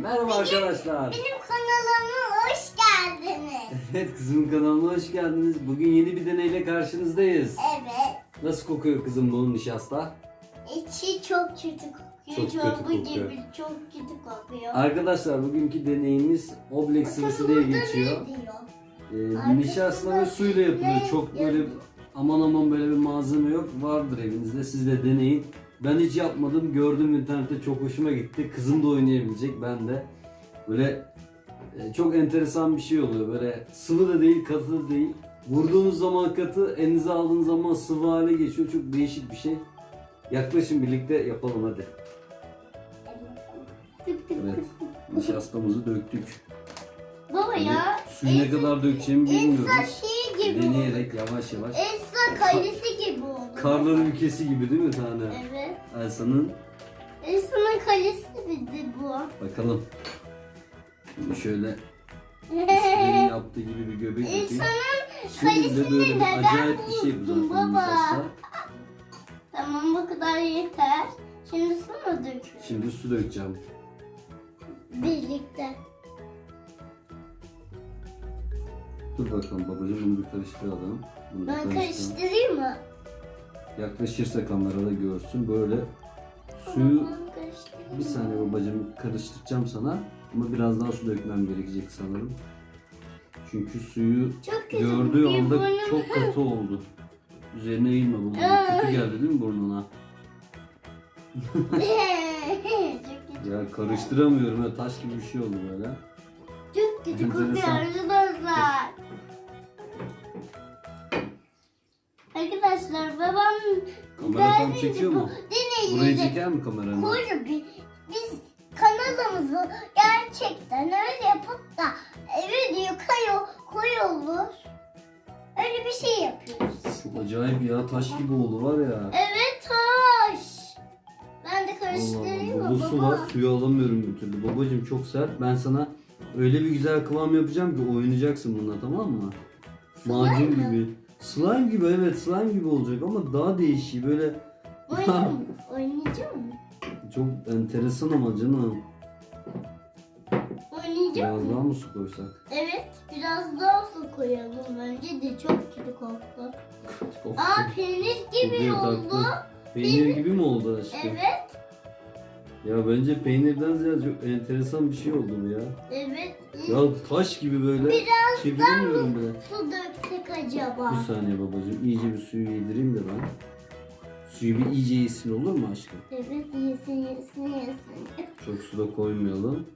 Merhaba arkadaşlar. Benim kanalıma hoş geldiniz. Evet kızımın kanalına hoş geldiniz. Bugün yeni bir deneyle karşınızdayız. Evet. Nasıl kokuyor kızım bunun nişasta? İçi çok kötü kokuyor. Çok kötü kokuyor. gibi çok kötü kokuyor. Arkadaşlar bugünkü deneyimiz oblek sıvısı diye geçiyor. Ee, nişasta ve suyla yapılıyor. Çok böyle aman aman böyle bir malzeme yok. Vardır evinizde. Siz de deneyin. Ben hiç yapmadım. Gördüm internette çok hoşuma gitti. Kızım da oynayabilecek. Ben de. Böyle e, çok enteresan bir şey oluyor. Böyle sıvı da değil, katı da değil. Vurduğunuz zaman katı, elinize aldığınız zaman sıvı hale geçiyor. Çok değişik bir şey. Yaklaşın birlikte yapalım hadi. Evet. Nişastamızı döktük. Baba ya. Suyu ne kadar dökeceğimi Elsa bilmiyoruz. şey gibi oldu. Deneyerek yavaş yavaş. Elsa kalesi gibi oldu. Karların ülkesi gibi değil mi tane? Evet. Elsa'nın Elsa'nın kalesi miydi bu? bakalım. Şimdi şöyle Şirin yaptığı gibi bir göbek yapayım. Böyle kalesini neden acayip bir şey baba? Tamam bu kadar yeter. Şimdi sana döküyorum. Şimdi su dökeceğim. Birlikte. Dur bakalım babacığım bunu bir karıştıralım. Bunu Ben karıştırayım mı? Yaklaşırsa kamerada görsün. Böyle suyu bir saniye babacığım karıştıracağım sana. Ama biraz daha su dökmem gerekecek sanırım. Çünkü suyu Çok gördüğü anda burnum. çok katı oldu. Üzerine eğilme bu. Ay. Kötü geldi değil mi burnuna? Ya karıştıramıyorum ya taş gibi bir şey oldu böyle. Çok kötü kokuyor Enteresan. arkadaşlar. Babam Kamera tam çekiyor bu mu? Burayı deneyleri çeker mi kameranı? koyup bi- biz kanalımızı gerçekten öyle yapıp da video kayo koyulur. Öyle bir şey yapıyoruz. Çok acayip ya taş gibi oldu var ya. Evet taş. Ben de karıştırayım mı Burada su baba? var suyu alamıyorum bir türlü. Babacım çok sert. Ben sana öyle bir güzel kıvam yapacağım ki oynayacaksın bununla tamam mı? Macun gibi. Slime gibi evet slime gibi olacak ama daha değişik böyle Oynayacağım? Oynayacağım çok enteresan ama canım. Oynayacağım Biraz daha mı su koysak? Evet, biraz daha su koyalım bence de çok kötü koktu. Of, Aa çok- peynir gibi Kokuyor oldu. tatlı. Peynir gibi mi oldu aşkım? Evet, Ya bence peynirden ziyade çok enteresan bir şey oldu bu ya. evet. Ya taş gibi böyle Biraz çeviremiyorum bile. su döksek acaba? Bir saniye babacığım iyice bir suyu yedireyim de ben. Suyu bir iyice yesin olur mu aşkım? Evet, yesin yesin yesin. Çok suda koymayalım.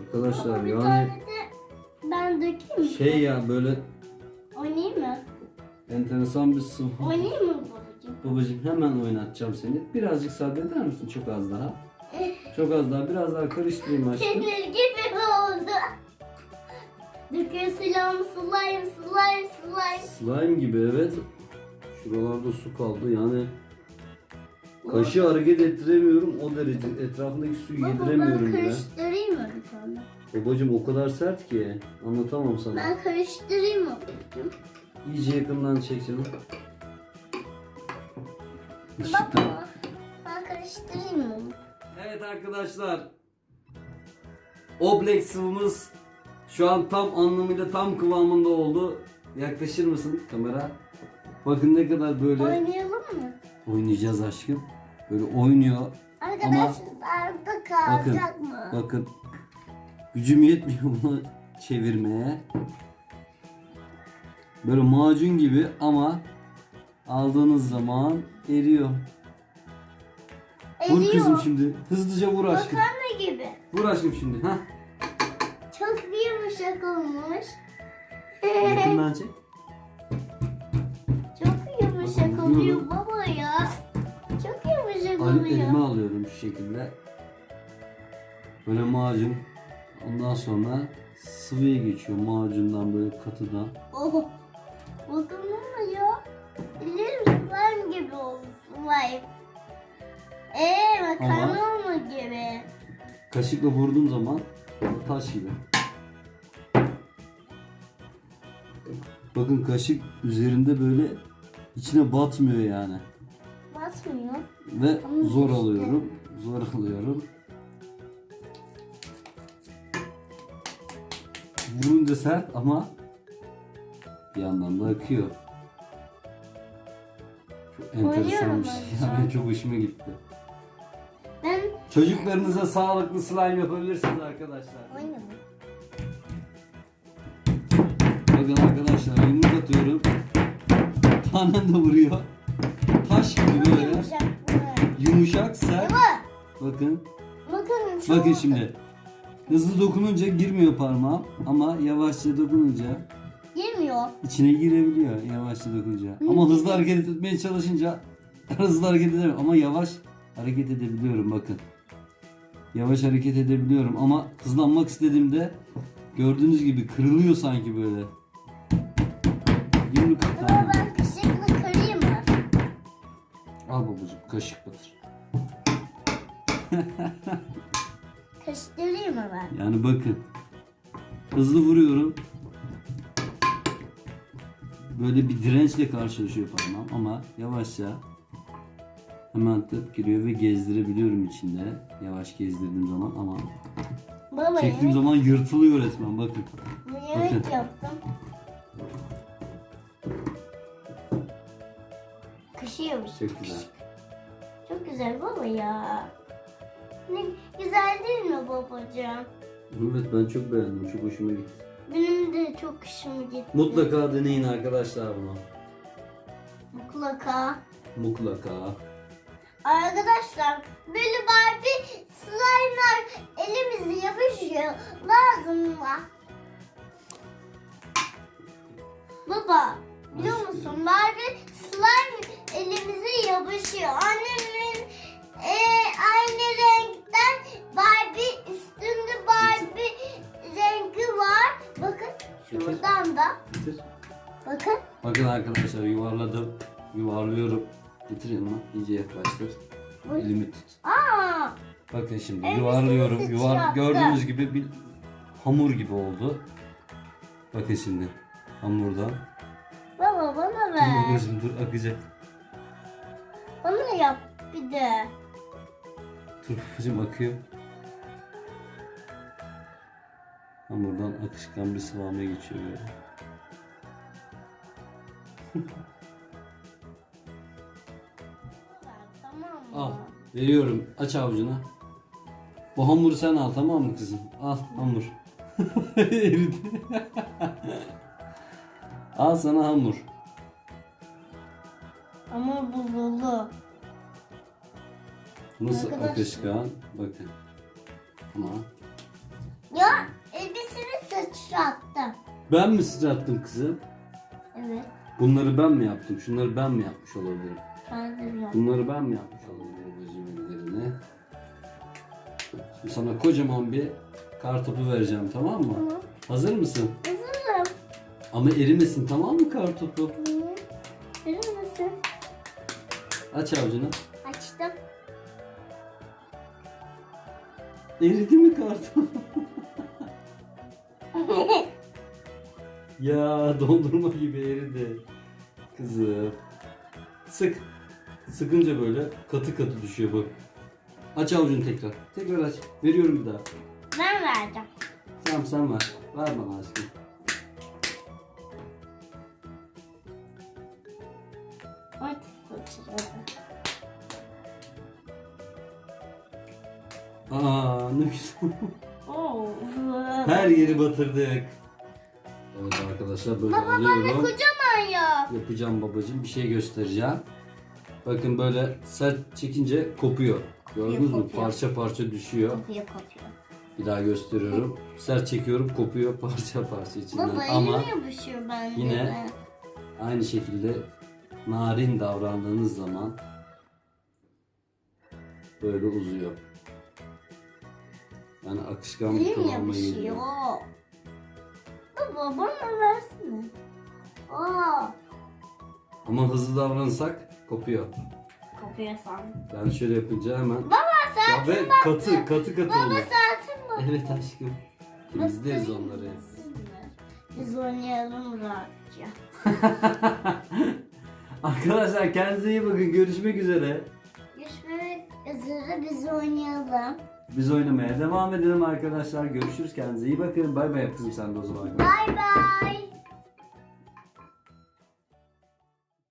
Arkadaşlar Baba, bir yani tane de ben dökeyim mi? şey ya böyle Oynayayım mı? enteresan bir sıvı. Oynayayım mı babacığım? Babacığım hemen oynatacağım seni. Birazcık sabreder misin? Çok az daha. Çok az daha. Biraz daha karıştırayım aşkım. Peynir gibi oldu. Döküyor silahım slime slime slime. Slime gibi evet. Şuralarda su kaldı yani. Kaşığı hareket ettiremiyorum o derece. Etrafındaki suyu Baba ben yediremiyorum bile. karıştırayım mı bir tane? Babacığım o kadar sert ki anlatamam sana. Ben karıştırayım mı babacığım? İyice yakından çek canım. Baba ben karıştırayım mı? Evet arkadaşlar. Oblek sıvımız şu an tam anlamıyla tam kıvamında oldu. Yaklaşır mısın kamera? Bakın ne kadar böyle Oynayalım mı? oynayacağız aşkım. Böyle oynuyor. Arkadaşlar da kalacak mı? Bakın gücüm yetmiyor bunu çevirmeye. Böyle macun gibi ama aldığınız zaman eriyor. Vur Eriyor. kızım şimdi. Hızlıca vur aşkım. Makarna gibi. Vur aşkım şimdi. Ha? Çok yumuşak olmuş. Yakından çek. Çok yumuşak Bakın, oluyor baba ya. Çok yumuşak Ali oluyor. elime alıyorum şu şekilde. Böyle macun. Ondan sonra sıvıya geçiyor macundan böyle katıdan. Oh. Bakın ama ya. Slime gibi oldu slime. Eee makarna olma gibi. Kaşıkla vurduğum zaman taş gibi. Bakın kaşık üzerinde böyle içine batmıyor yani. Basmıyor. Ve Ama zor işte. alıyorum. Zor alıyorum. Vurunca sert ama bir yandan da akıyor. Çok enteresan bir Oynuyorum ben şu an. Yani çok hoşuma gitti. Ben Çocuklarınıza sağlıklı slime yapabilirsiniz arkadaşlar. oynamam. Bakın arkadaşlar yumruk atıyorum. Tanem de vuruyor. Taş gibi böyle. Yumuşak. Yumuşak, sert. Baba. Bakın. Bakın. Bakın şimdi. Hızlı dokununca girmiyor parmağım ama yavaşça dokununca Girmiyor. içine girebiliyor yavaşça dokununca. Ama hızlı hareket etmeye çalışınca hızlı hareket edemiyorum ama yavaş hareket edebiliyorum bakın. Yavaş hareket edebiliyorum ama hızlanmak istediğimde gördüğünüz gibi kırılıyor sanki böyle. Yumruk Baba tamam. ben kaşıkla kırayım mı? Al babacığım kaşık batır. Karıştırayım mı ben? Yani bakın. Hızlı vuruyorum. Böyle bir dirençle karşılaşıyor parmağım ama yavaşça hemen tıp giriyor ve gezdirebiliyorum içinde. Yavaş gezdirdiğim zaman ama Baba çektiğim yemek, zaman yırtılıyor resmen bakın. bu yemek Bakın. yaptım. Kaşıyormuş. Çok güzel. Çok güzel baba ya. Ne güzel değil mi babacığım? Evet ben çok beğendim. Çok hoşuma gitti. Benim de çok hoşuma gitti. Mutlaka deneyin arkadaşlar bunu. Mutlaka. Mutlaka. Arkadaşlar böyle Barbie slime'lar elimize yapışıyor. Lazım mı? Baba biliyor musun Barbie slime elimize yapışıyor. Annemin Bakın. Arkadaşlar yuvarladım. Yuvarlıyorum. Getir yanıma. İyice yaklaştır. Elimi tut. Aa, Bakın şimdi yuvarlıyorum. Yuvar gördüğünüz gibi bir hamur gibi oldu. Bakın şimdi hamurdan. baba bana Dur ver. babacığım dur akacak. Bana yap bir de. Dur babacığım akıyor. Hamurdan akışkan bir sıvama geçiyor böyle. Tamam mı? Al veriyorum aç avucuna. Bu hamuru sen al tamam mı kızım? Al hamur. Eridi. al sana hamur. Ama buzulu. Nasıl Arkadaşlar. akışkan? Bakın. Ama Ya elbisemi sıçrattım. ben mi sıçrattım kızım? Evet. Bunları ben mi yaptım? Şunları ben mi yapmış olabilirim? Ben de yaptım. Bunları ben mi yapmış olabilirim babacığım ellerine? Şimdi sana kocaman bir kartopu vereceğim tamam mı? Tamam. Hazır mısın? Hazırım. Ama erimesin tamam mı kartopu? Hı. Verir misin? Aç avucunu. Açtım. Eridi mi kartopu? ya dondurma gibi eridi. Kızım. Sık. Sıkınca böyle katı katı düşüyor bak. Aç avucunu tekrar. Tekrar aç. Veriyorum bir daha. ben vereceğim. Tamam sen ver. Ver bana aşkım. Aa ne güzel. Oo. Her yeri batırdık. Evet arkadaşlar böyle Baba bana kocaman yap. Yapacağım babacığım bir şey göstereceğim. Bakın böyle sert çekince kopuyor. Gördünüz mü? Kopuyor. Parça parça düşüyor. Kopuyor kopuyor. Bir daha gösteriyorum. Sert çekiyorum kopuyor parça parça içinden. Baba Ama yapışıyor bende yine- de. aynı şekilde narin davrandığınız zaman böyle uzuyor. Yani akışkan bir Elim kıvama yapışıyor. geliyor. Baba bana versene. Aa. Ama hızlı davranırsak kopuyor. Kopuyor sandım. Yani şöyle yapınca hemen Baba Ya saatim ve battı. katı katı katı Baba oluyor. saatim battı. Evet aşkım. Temizleriz onları. Biz oynayalım rahatça. Arkadaşlar kendinize iyi bakın. Görüşmek üzere. Görüşmek üzere. üzere biz oynayalım. Biz oynamaya devam edelim arkadaşlar. Görüşürüz. Kendinize iyi bakın. Bay bay yap kızım sen de o zaman. Bay bay.